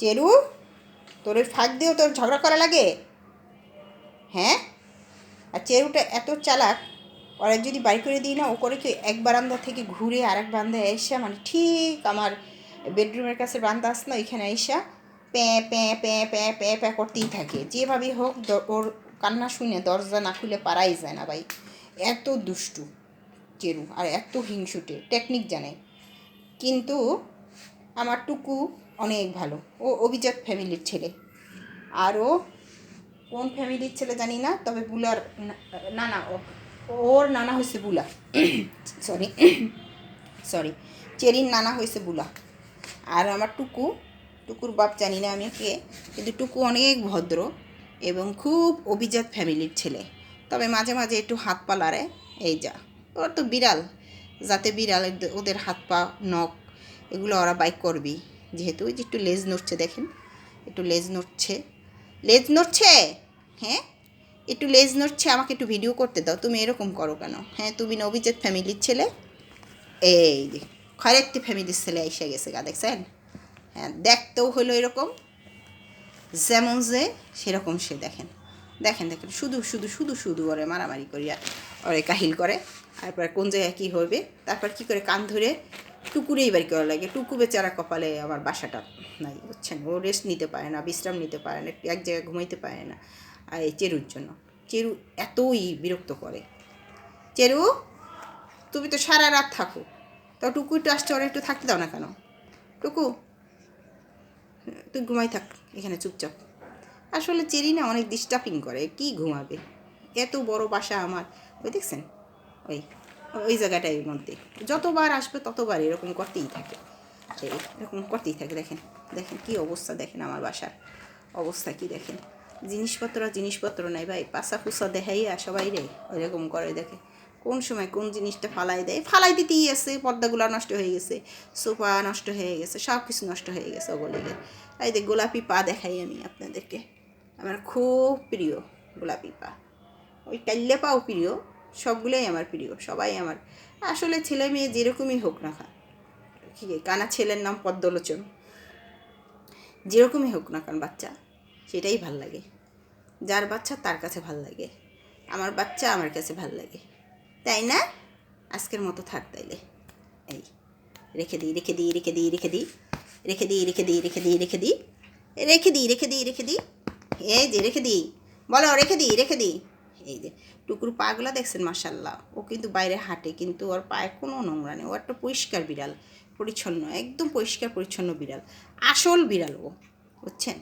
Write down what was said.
চেরু, তোর ওই ফাঁক দিয়েও তোর ঝগড়া করা লাগে? হ্যাঁ? আর চেরুটা এত চালাক, ওরা যদি বাড়ি করে দিই না, ও করে কি এক বারান্দা থেকে ঘুরে আর এক বারান্দায় এসে মানে ঠিক আমার বেডরুমের কাছে বারান্দা আস না, ওইখানে এসা প্যাঁ প্যাঁ প্যাঁ প্যাঁ প্যাঁ প্যাঁ করতেই থাকে। যেভাবেই হোক ওর কান্না শুনে দরজা না খুলে পারাই যায় না ভাই। এত দুষ্টু চেরু, আর এত হিংসুটে, টেকনিক জানে। কিন্তু আমার টুকু অনেক ভালো। ও অভিজাত ফ্যামিলির ছেলে। আর ও কোন ফ্যামিলির ছেলে জানি না, তবে বুলার না- না ওর নানা হয়েছে বুলা। সরি সরি চেরির নানা হয়েছে বুলা। আর আমার টুকু, টুকুর বাপ জানি না আমি কে, কিন্তু টুকু অনেক ভদ্র এবং খুব অভিজাত ফ্যামিলির ছেলে। তবে মাঝে মাঝে একটু হাত পা লাড়ে এই যা। ওর তো বিড়াল যাতে বিড়াল এদের- ওদের হাত পা, নখ এগুলো ওরা বাইক করবি। যেহেতু ওই যে একটু লেজ নড়ছে দেখেন, একটু লেজ নড়ছে। লেজ নড়ছে? হ্যাঁ? একটু লেজ নড়ছে, আমাকে একটু ভিডিও করতে দাও। তুমি এরকম করো কেন? হ্যাঁ তুমি না ফ্যামিলির ছেলে? এই যে খরেকটি ফ্যামিলির ছেলে এসে গেছে গা, দেখছেন? হ্যাঁ দেখতেও হলো এরকম। যেমন যে, সেরকম সে দেখেন। দেখেন দেখেন, শুধু শুধু শুধু শুধু ওরে মারামারি করিয়া, ওরে কাহিল করে। তারপর কোন জায়গায় কী হবে? তারপর কি করে কান ধরে টুকুরেই বাড়ি করা লাগে, টুকু বেচারা কপালে আমার বাসাটা নাই, বুঝছেন? ও রেস্ট নিতে পারে না, বিশ্রাম নিতে পারে না এক জায়গায় ঘুমাইতে পারে না। আর এই চেরুর জন্য। চেরু এতই বিরক্ত করে। চেরু, তুমি তো সারা রাত থাকো। তাও টুকু একটু আসছে, ওরা একটু থাকতে দাও না কেন? টুকু, তুই ঘুমাই থাক, এখানে চুপচাপ। আসলে চেরি না অনেক ডিস্টার্বিং করে, কি ঘুমাবে? এত বড় বাসা আমার। ওই দেখছেন? ওই। ওই জায়গাটার মধ্যে। যতবার আসবে ততবার এরকম করতেই থাকে। এরকম করতেই থাকে, দেখেন দেখেন কি অবস্থা, দেখেন আমার বাসার অবস্থা কি, দেখেন। জিনিসপত্র আর জিনিসপত্র নাই ভাই পাশা ফুসা দেখাইয়া সবাই রে, ওইরকম করে দেখে। কোন সময় কোন জিনিসটা ফালাই দেয়, ফালাই দিতেই আছে, পর্দাগুলো নষ্ট হয়ে গেছে, সোফা নষ্ট হয়ে গেছে সব কিছু নষ্ট হয়ে গেছে ওগুলো এই দেখ গোলাপি পা দেখাই আমি আপনাদেরকে। আমার খুব প্রিয় গোলাপি পা। ওই টাইলে পাও প্রিয় সবগুলোই আমার প্রিয়, সবাই আমার। আসলে ছেলে মেয়ে যেরকমই হোক না খা কি কানা ছেলের নাম পদ্মলোচন। যেরকমই হোক না কারণ বাচ্চা, সেটাই ভালো লাগে। যার বাচ্চা তার কাছে ভালো লাগে, আমার বাচ্চা আমার কাছে ভালো লাগে। তাই না? আজকের মতো থাক তাইলে। এই, রেখে দিই রেখে দিই রেখে দিই রেখে দিই। রেখে দিই রেখে দিই রেখে দিই রেখে দিই। রেখে দিই রেখে দিই রেখে দিই। এই যে, রেখে দিই। বলো, রেখে দিই রেখে দিই। এই যে, টুকুর পাগুলো দেখছেন মাসাল্লাহ ও কিন্তু বাইরে হাঁটে, কিন্তু ওর পায়ে কোনো নোংরা নেই। ও একটা পরিষ্কার বিড়াল, পরিচ্ছন্ন, একদম পরিষ্কার পরিচ্ছন্ন বিড়াল, আসল বিড়াল ও, বুঝছেন?